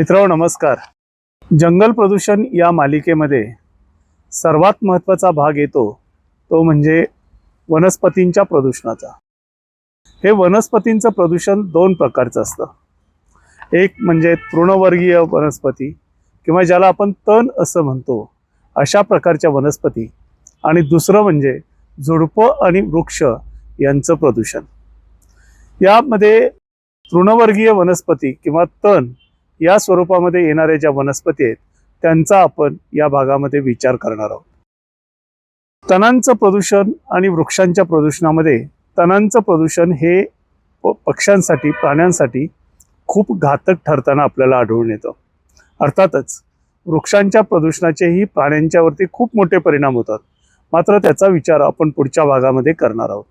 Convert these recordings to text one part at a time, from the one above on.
मित्रांनो नमस्कार. जंगल प्रदूषण या मालिकेमध्ये सर्वात महत्त्वाचा भाग येतो तो म्हणजे वनस्पतींच्या प्रदूषणाचा. हे वनस्पतींचं प्रदूषण दोन प्रकारचं असतं. एक म्हणजे तृणवर्गीय वनस्पती किंवा ज्याला आपण तण असं म्हणतो अशा प्रकारच्या वनस्पती. आणि दुसरं म्हणजे झुडपं आणि वृक्ष यांचं प्रदूषण. यामध्ये तृणवर्गीय वनस्पती किंवा तण या स्वरूपामध्ये येणाऱ्या ज्या वनस्पती आहेत त्यांचा आपण या भागामध्ये विचार करणार आहोत. तणांचं प्रदूषण आणि वृक्षांच्या प्रदूषणामध्ये तणांचं प्रदूषण हे प- पक्ष्यांसाठी प्राण्यांसाठी खूप घातक ठरताना आपल्याला आढळून येतं. अर्थातच वृक्षांच्या प्रदूषणाचेही प्राण्यांच्यावरती खूप मोठे परिणाम होतात. मात्र त्याचा विचार आपण पुढच्या भागामध्ये करणार आहोत.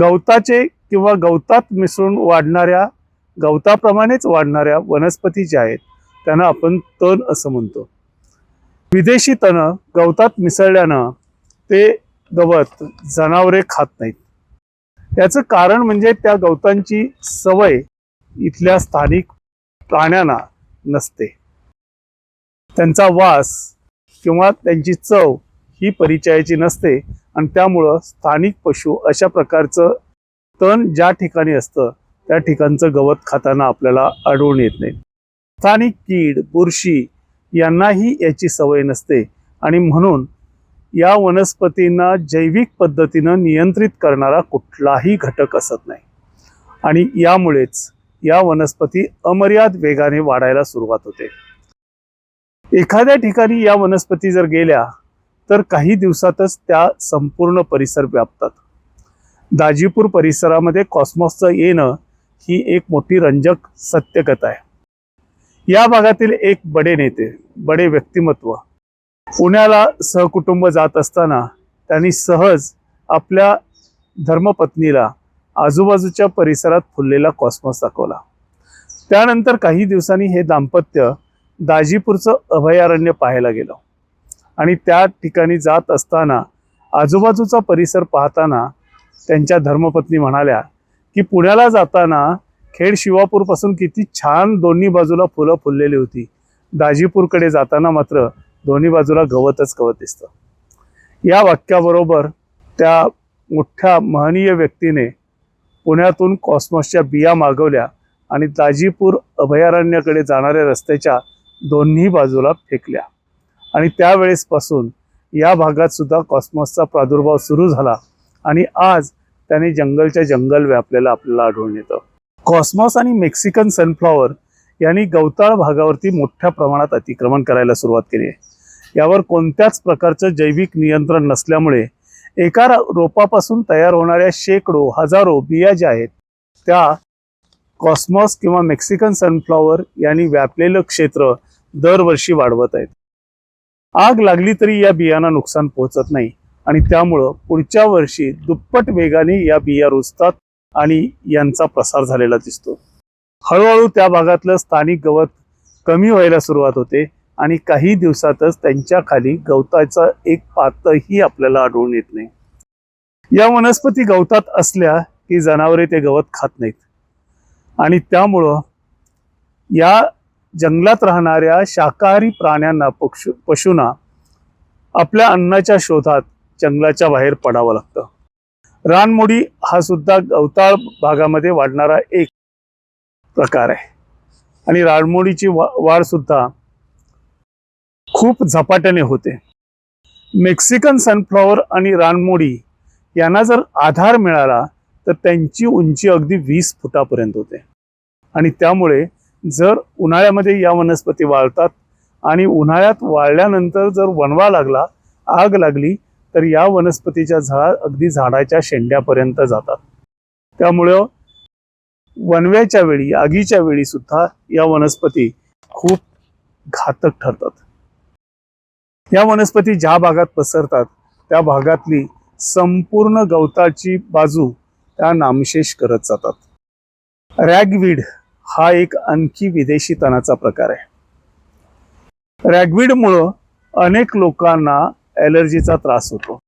गवताचे किंवा गवतात मिसळून वाढणाऱ्या गवताप्रमाणेच वाढणाऱ्या वनस्पती ज्या आहेत त्यांना आपण तण असं म्हणतो. विदेशी तणं गवतात मिसळल्यानं ते गवत जनावरे खात नाहीत. याचं कारण म्हणजे त्या गवतांची सवय इथल्या स्थानिक प्राण्यांना नसते. त्यांचा वास किंवा त्यांची चव ही परिचयाची नसते आणि त्यामुळं स्थानिक पशु अशा प्रकारचं तण ज्या ठिकाणी असतं त्या ठिकाणचं गवत खाताना आपल्याला आढळून येत नाही. स्थानिक कीड बुरशी यांनाही याची सवय नसते आणि म्हणून या वनस्पतींना जैविक पद्धतीनं नियंत्रित करणारा कुठलाही घटक असत नाही. आणि यामुळेच या वनस्पती अमर्याद वेगाने वाढायला सुरुवात होते. एखाद्या ठिकाणी या वनस्पती जर गेल्या तर काही दिवसातच त्या संपूर्ण परिसर व्यापतात. दाजीपूर परिसरामध्ये कॉस्मॉसचं येणं ही एक मोठी रंजक सत्यकथा आहे. या भागातील एक बडे नेते बडे व्यक्तिमत्व पुण्याला सहकुटुंब जात असताना त्यांनी सहज आपल्या धर्मपत्नीला आजूबाजूच्या परिसरात फुललेला कॉस्मॉस दाखवला. त्यानंतर काही दिवसांनी हे दाम्पत्य दाजीपूरचं अभयारण्य पाहायला गेलं. आणि त्या ठिकाणी जात असताना आजूबाजूचा परिसर पाहताना त्यांच्या धर्मपत्नी म्हणाल्या की पुण्याला जाताना खेड शिवापूरपासून किती छान दोन्ही बाजूला फुलं फुललेली होती. दाजीपूरकडे जाताना मात्र दोन्ही बाजूला गवतच गवत दिसतं. या वाक्याबरोबर त्या मोठ्या महनीय व्यक्तीने पुण्यातून कॉस्मॉसच्या बिया मागवल्या आणि दाजीपूर अभयारण्याकडे जाणाऱ्या रस्त्याच्या दोन्ही बाजूला फेकल्या. आणि त्यावेळेसपासून या भागात सुद्धा कॉस्मॉसचा प्रादुर्भाव सुरू झाला आणि आज त्याने जंगलच्या जंगल व्यापलेलं आपल्याला आढळून येतं. कॉस्मॉस आणि मेक्सिकन सनफ्लॉवर यांनी गवताळ भागावरती मोठ्या प्रमाणात अतिक्रमण करायला सुरुवात केली आहे. यावर कोणत्याच प्रकारचं जैविक नियंत्रण नसल्यामुळे एका रोपापासून तयार होणाऱ्या शेकडो हजारो बिया ज्या आहेत त्या कॉस्मॉस किंवा मेक्सिकन सनफ्लॉवर यांनी व्यापलेलं क्षेत्र दरवर्षी वाढवत आहेत. आग लागली तरी या बियांना नुकसान पोहोचत नाही. आणि त्यामुळं पुढच्या वर्षी दुप्पट वेगाने या बिया रुजतात आणि यांचा प्रसार झालेला दिसतो. हळूहळू त्या भागातलं स्थानिक गवत कमी व्हायला सुरुवात होते आणि काही दिवसातच त्यांच्या खाली गवताचा एक पातही आपल्याला आढळून येत नाही. या वनस्पती गवतात असल्या की जनावरे ते गवत खात नाहीत. आणि त्यामुळं या जंगलात राहणाऱ्या शाकाहारी प्राण्यांना पक्षु पशूंना आपल्या अन्नाच्या शोधात जंगलाच्या बाहेर पडावं लागतं. रानमोडी हा सुद्धा गवताळ भागामध्ये वाढणारा एक प्रकार आहे. आणि रानमोडीची वा वाढ सुद्धा खूप झपाट्याने होते. मेक्सिकन सनफ्लॉवर आणि रानमोडी यांना जर आधार मिळाला तर त्यांची उंची अगदी वीस फुटापर्यंत होते. आणि त्यामुळे जर उन्हाळ्यामध्ये या वनस्पती वाळतात आणि उन्हाळ्यात वाळल्यानंतर जर वणवा लागला आग लागली तर या वनस्पतीच्या झाडा अगदी झाडाच्या शेंड्यापर्यंत जातात. त्यामुळं वनव्याच्या वेळी आगीच्या वेळी सुद्धा या वनस्पती खूप घातक ठरतात. या वनस्पती ज्या भागात पसरतात त्या भागातली संपूर्ण गवताची बाजू त्या नामशेष करत जातात. रॅगविड हा एक आणखी विदेशी तणाचा प्रकार आहे. रॅगविडमुळं अनेक लोकांना ॲलर्जीचा त्रास होतो.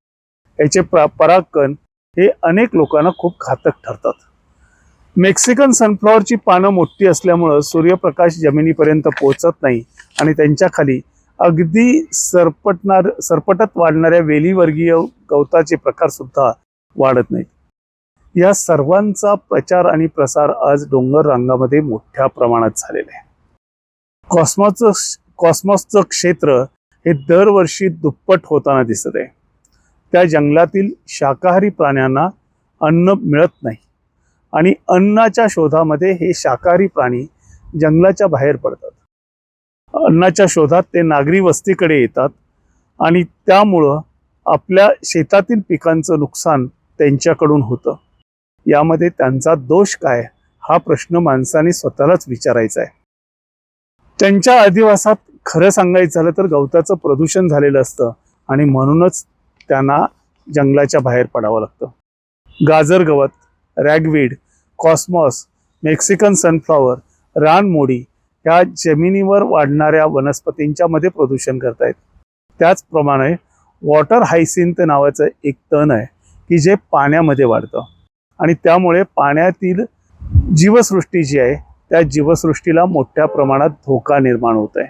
याचे प्रा परागकण हे अनेक लोकांना खूप घातक ठरतात. मेक्सिकन सनफ्लॉवरची पानं मोठी असल्यामुळं सूर्यप्रकाश जमिनीपर्यंत पोहोचत नाही आणि त्यांच्याखाली अगदी सरपटणार सरपटत वाढणाऱ्या वेलीवर्गीय गवताचे प्रकार सुद्धा वाढत नाहीत. या सर्वांचा प्रचार आणि प्रसार आज डोंगर रांगामध्ये मोठ्या प्रमाणात झालेला आहे. कॉस्मॉसचं कॉस्मॉसचं क्षेत्र हे दरवर्षी दुप्पट होताना दिसत आहे. त्या जंगलातील शाकाहारी प्राण्यांना अन्न मिळत नाही आणि अन्नाच्या शोधामध्ये हे शाकाहारी प्राणी जंगलाच्या बाहेर पडतात. अन्नाच्या शोधात ते नागरी वस्तीकडे येतात आणि त्यामुळं आपल्या शेतातील पिकांचं नुकसान त्यांच्याकडून होतं. यामध्ये त्यांचा दोष काय हा प्रश्न माणसाने स्वतःलाच विचारायचा आहे. त्यांच्या अधिवासात खरं सांगायचं झालं तर गवताचं प्रदूषण झालेलं असतं आणि म्हणूनच त्यांना जंगलाच्या बाहेर पडावं लागतं. गाजर गवत रॅगवीड कॉस्मॉस मेक्सिकन सनफ्लॉवर रानमोडी ह्या जमिनीवर वाढणाऱ्या वनस्पतींच्या मध्ये प्रदूषण करतायत. त्याचप्रमाणे वॉटर हायसिंथ नावाचं एक तण आहे की जे पाण्यामध्ये वाढतं. आणि त्यामुळे पाण्यातील जीवसृष्टी जी आहे त्या जीवसृष्टीला मोठ्या प्रमाणात धोका निर्माण होत आहे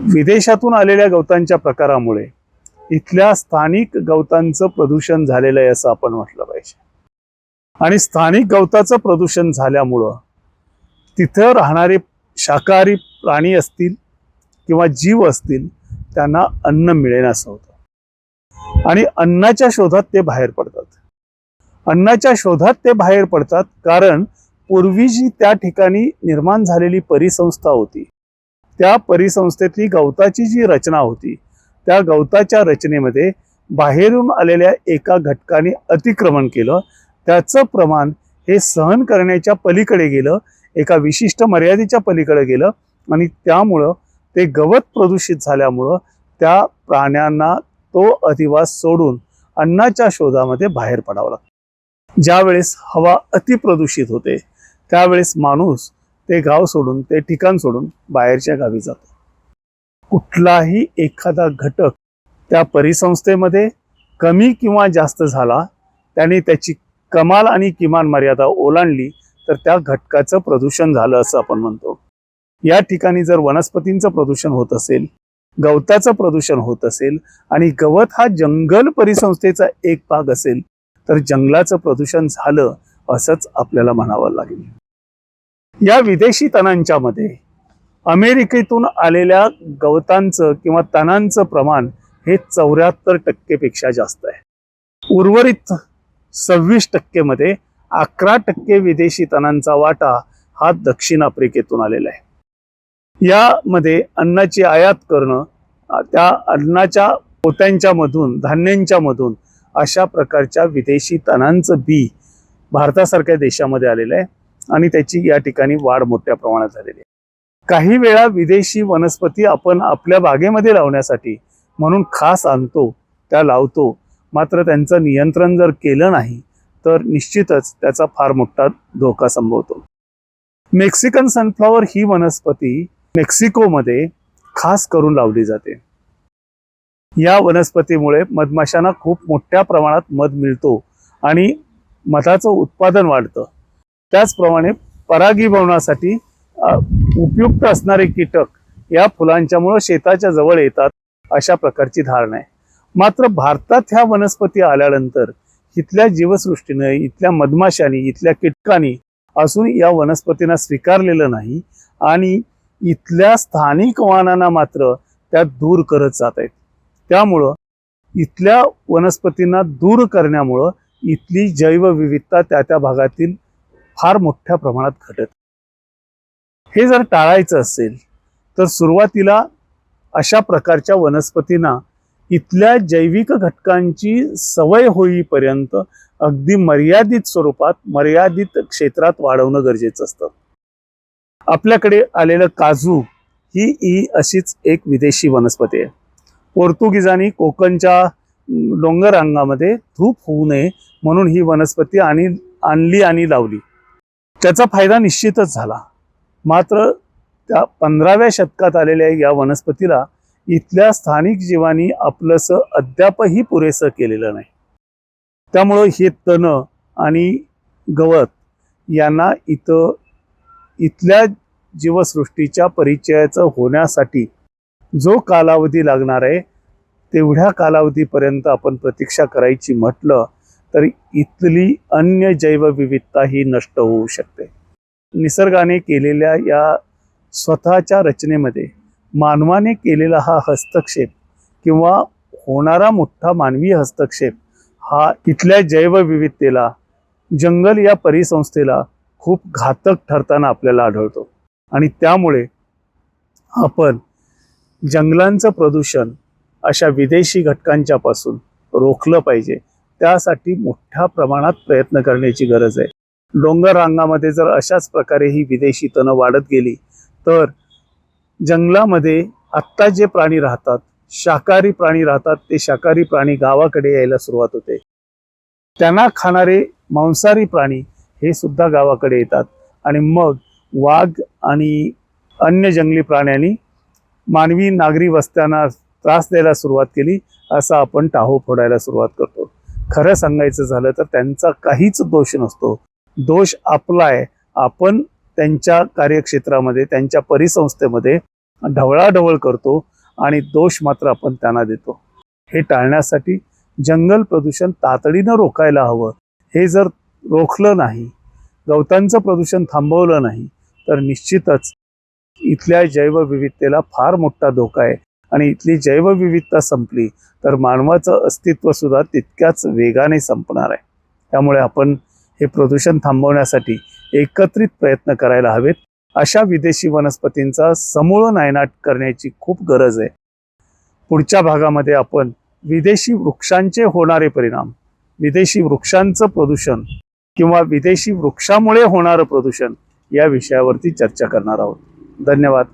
विदेशातून आलेल्या गवतांच्या प्रकारामुळे इथल्या स्थानिक गवतांचं प्रदूषण झालेलं आहे असं आपण म्हटलं पाहिजे. आणि स्थानिक गवताचं प्रदूषण झाल्यामुळं तिथं राहणारे शाकाहारी प्राणी असतील किंवा जीव असतील त्यांना अन्न मिळेनासं होतं. आणि अन्नाच्या शोधात ते बाहेर पडतात. अन्नाच्या शोधात ते बाहेर पडतात कारण पूर्वी जी त्या ठिकाणी निर्माण झालेली परिसंस्था होती त्या परिसंस्थेतली गवताची जी रचना होती त्या गवताच्या रचनेमध्ये बाहेरून आलेल्या एका घटकाने अतिक्रमण केलं. त्याचं प्रमाण हे सहन करण्याच्या पलीकडे गेलं एका विशिष्ट मर्यादेच्या पलीकडे गेलं आणि त्यामुळं ते गवत प्रदूषित झाल्यामुळं त्या प्राण्यांना तो अधिवास सोडून अन्नाच्या शोधामध्ये बाहेर पडावं लागतं ज्यावेळेस हवा अतिप्रदूषित होते त्यावेळेस माणूस ते गाव सोडून ते ठिकाण सोडून बाहेरच्या गावी जातो. कुठलाही एखादा घटक त्या परिसंस्थेमध्ये कमी किंवा जास्त झाला त्याने त्याची कमाल आणि किमान मर्यादा ओलांडली तर त्या घटकाचं प्रदूषण झालं असं आपण म्हणतो. या ठिकाणी जर वनस्पतींचं प्रदूषण होत असेल गवताचं प्रदूषण होत असेल आणि गवत हा जंगल परिसंस्थेचा एक भाग असेल तर जंगलाचं प्रदूषण झालं असंच आपल्याला म्हणावं लागेल. या विदेशी तणांच्या मध्ये अमेरिकेतून आलेल्या गवतांचं किंवा तणांचं प्रमाण हे चौऱ्याहत्तर टक्केपेक्षा जास्त आहे. उर्वरित सव्वीस टक्केमध्ये अकरा टक्के विदेशी तणांचा वाटा हा दक्षिण आफ्रिकेतून आलेला आहे. यामध्ये अन्नाची आयात करणं त्या अन्नाच्या पोत्यांच्या मधून धान्यांच्या मधून अशा प्रकारच्या विदेशी तणांचं बी भारतासारख्या देशामध्ये आलेलं आहे. आणि त्याची या ठिकाणी वाढ मोठ्या प्रमाणात झालेली आहे. काही वेळा विदेशी वनस्पती आपण आपल्या बागेमध्ये लावण्यासाठी म्हणून खास आणतो त्या लावतो. मात्र त्यांचं नियंत्रण जर केलं नाही तर निश्चितच त्याचा फार मोठा धोका संभवतो. मेक्सिकन सनफ्लॉवर ही वनस्पती मेक्सिकोमध्ये खास करून लावली जाते. या वनस्पतीमुळे मधमाशांना खूप मोठ्या प्रमाणात मध मिळतो आणि मधाचं उत्पादन वाढतं. त्याचप्रमाणे परागीभवनासाठी उपयुक्त असणारे कीटक या फुलांच्यामुळं शेताच्या जवळ येतात अशा प्रकारची धारणा आहे. मात्र भारतात ह्या वनस्पती आल्यानंतर इथल्या जीवसृष्टीनं इथल्या मधमाशांनी इथल्या कीटकांनी असून या वनस्पतींना स्वीकारलेलं नाही आणि इथल्या स्थानिक वाहनांना मात्र त्या दूर करत जात आहेत. त्यामुळं इथल्या वनस्पतींना दूर करण्यामुळं इथली जैवविविधता त्या त्या भागातील फार मोठ्या प्रमाणात घटत. हे जर टाळायचं असेल तर सुरुवातीला अशा प्रकारच्या वनस्पतींना इथल्या जैविक घटकांची सवय होईपर्यंत अगदी मर्यादित स्वरूपात मर्यादित क्षेत्रात वाढवणं गरजेचं असतं. आपल्याकडे आलेलं काजू ही ही अशीच एक विदेशी वनस्पती आहे. पोर्तुगीजांनी कोकणच्या डोंगर अंगामध्ये धूप होऊ नये म्हणून ही वनस्पती आणि आणली आणि लावली. त्याचा फायदा निश्चितच झाला. मात्र त्या पंधराव्या शतकात आलेल्या या वनस्पतीला इथल्या स्थानिक जीवांनी आपलंसं अद्यापही पुरेसं केलेलं नाही. त्यामुळं हे तण आणि गवत यांना इथं इथल्या जीवसृष्टीच्या परिचयाचं होण्यासाठी जो कालावधी लागणार आहे तेवढ्या कालावधीपर्यंत आपण प्रतीक्षा करायची म्हटलं तर इथली अन्य जैवविविधता ही नष्ट होऊ शकते. निसर्गाने केलेल्या या स्वतःच्या रचनेमध्ये मानवाने केलेला हा हस्तक्षेप किंवा होणारा मोठा मानवी हस्तक्षेप हा इथल्या जैवविविधतेला जंगल या परिसंस्थेला खूप घातक ठरताना आपल्याला आढळतो. आणि त्यामुळे आपण जंगलांचं प्रदूषण अशा विदेशी घटकांच्यापासून रोखलं पाहिजे. त्यासाठी मोठ्या प्रमाणात प्रयत्न करण्याची गरज आहे. डोंगर रांगामध्ये जर अशाच प्रकारे ही विदेशी तणं वाढत गेली तर जंगलामध्ये आत्ता जे प्राणी राहतात शाकाहारी प्राणी राहतात ते शाकाहारी प्राणी गावाकडे यायला सुरुवात होते. त्यांना खाणारे मांसाहारी प्राणी हे सुद्धा गावाकडे येतात आणि मग वाघ आणि अन्य जंगली प्राण्यांनी मानवी नागरी वस्त्यांना त्रास द्यायला सुरुवात केली असं आपण टाहो फोडायला सुरुवात करतो. खरं सांगायचं झालं तर त्यांचा काहीच दोष नसतो. दोष आपला आहे. आपण त्यांच्या कार्यक्षेत्रामध्ये त्यांच्या परिसंस्थेमध्ये ढवळाढवळ करतो आणि दोष मात्र आपण त्यांना देतो. हे टाळण्यासाठी जंगल प्रदूषण तातडीनं रोखायला हवं. हे जर रोखलं नाही गवतांचं प्रदूषण थांबवलं नाही तर निश्चितच इथल्या जैवविविधतेला फार मोठा धोका आहे. आणि इथली जैवविविधता संपली तर मानवाचं अस्तित्वसुद्धा तितक्याच वेगाने संपणार आहे. त्यामुळे आपण हे प्रदूषण थांबवण्यासाठी एकत्रित प्रयत्न करायला हवेत. अशा विदेशी वनस्पतींचा समूळ नायनाट करण्याची खूप गरज आहे. पुढच्या भागामध्ये आपण विदेशी वृक्षांचे होणारे परिणाम विदेशी वृक्षांचं प्रदूषण किंवा विदेशी वृक्षामुळे होणारं प्रदूषण या विषयावरती चर्चा करणार आहोत. धन्यवाद.